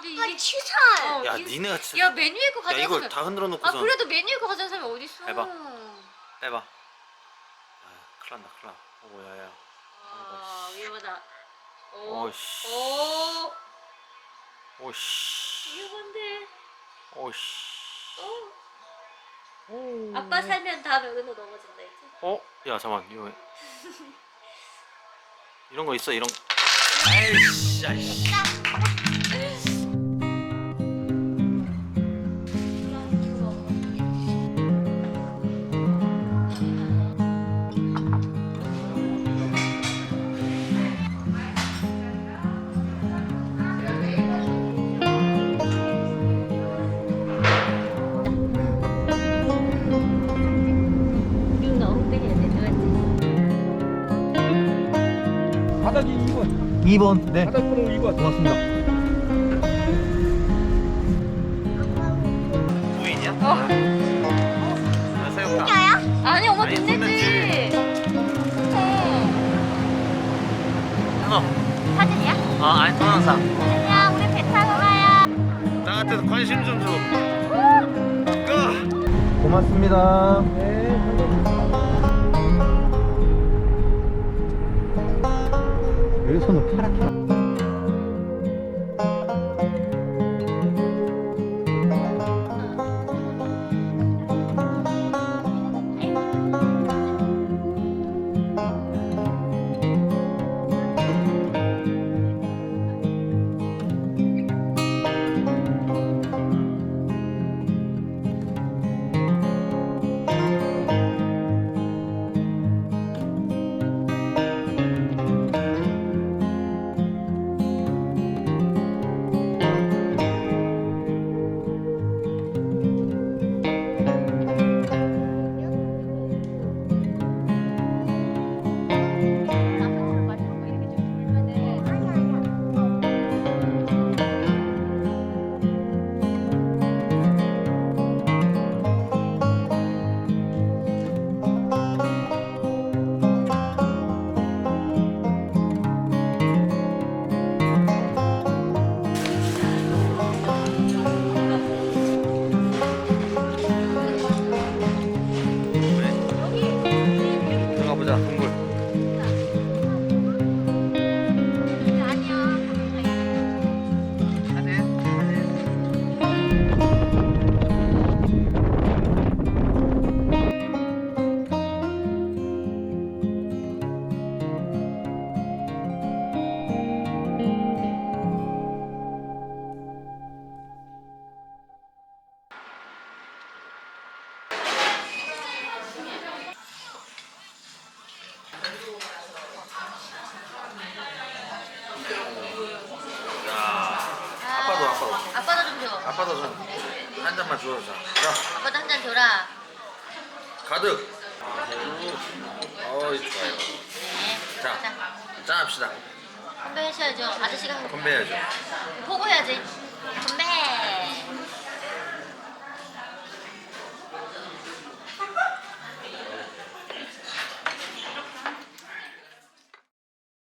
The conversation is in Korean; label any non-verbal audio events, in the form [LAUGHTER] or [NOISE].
아빠 이게- 치사해. 어, 야 이- 니네가 진짜 야 메뉴에 거야 가져가면 이걸 다 흔들어 아 놓고선 그래도 메뉴에 거 가져가는 사람이 어딨어? 해봐. 빼봐. 아 큰일 난다 큰일 나. 오야야. 아 위험하다 오. 오씨. 오. 오씨. 위험한데? 오씨. 오. 오. 아빠 살면 다 면으로 넘어진다 이제. 어? 야 잠만. 이거 [LAUGHS] 이런 거 있어 이런. 아이씨 아이씨 바닥이 2번. 2번 네. 바닥 번호 2번. 고맙습니다. 부인이야? 어. 나 새우깡. 진짜야? 아니 엄마 아니, 돈돈 내지. 끊어. 사진이야? 어 아니 동영상 사진이야? 우리 배 타고 가요. 나한테도 관심 좀줘. 끄! 고맙습니다. 왜 들어 좀한 잔만 주워줘 자 아빠도 한 잔 줘라. 가득 어이 좋아요 네. 자 짠합시다 건배하셔야죠. 아저씨가 건배해야죠 보고 해야지.